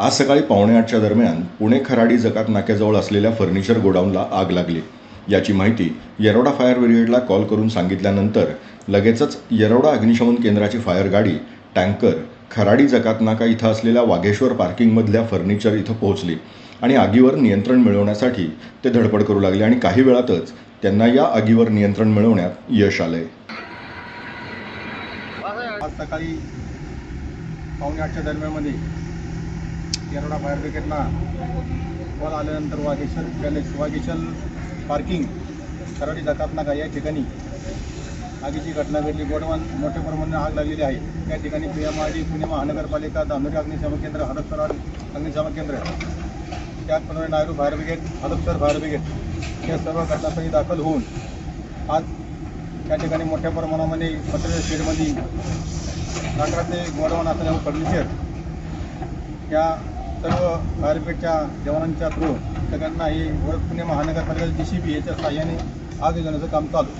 आज सकाळी पावणेआठच्या दरम्यान पुणे खराडी जकात नाक्याजवळ असलेल्या फर्निचर गोडाऊनला आग लागली. याची माहिती येरोडा फायर ब्रिगेडला कॉल करून सांगितल्यानंतर लगेचच येरोडा अग्निशमन केंद्राची फायर गाडी टँकर खराडी जकात नाका इथं असलेल्या वाघेश्वर पार्किंगमधल्या फर्निचर इथं पोहोचली आणि आगीवर नियंत्रण मिळवण्यासाठी ते धडपड करू लागले आणि काही वेळातच त्यांना या आगीवर नियंत्रण मिळवण्यात यश आलंय. आज सकाळी पावणे आठच्या दरम्यानमध्ये येरोडा फायर ब्रिगेडला कॉल आल्यानंतर वाघेश्वर पॅलेस वाघेश्वर पार्किंग कराडी जकात नाका या ठिकाणी आगीची घटना घडली. गोडवान मोठ्या प्रमाणात आग लागलेली आहे. त्या ठिकाणी P M R D Pune महानगरपालिका धानोरी अग्निशमन केंद्र हडपसर अग्निशमन केंद्र. त्याचप्रमाणे नायरू fire brigade Hadapsar fire brigade या सर्व घटनास्थळी दाखल होऊन आज त्या ठिकाणी मोठ्या प्रमाणामध्ये मटेरियल शेडमध्ये नागराचे गोडवान असल्यामुळे फर्निचर या सर्व फायर जवानांच्या थ्रू सगळ्यांना ही वर पुणे महानगरपालिका जी सी बी याच्या सहाय्याने आग विझवण्याचं काम चालू.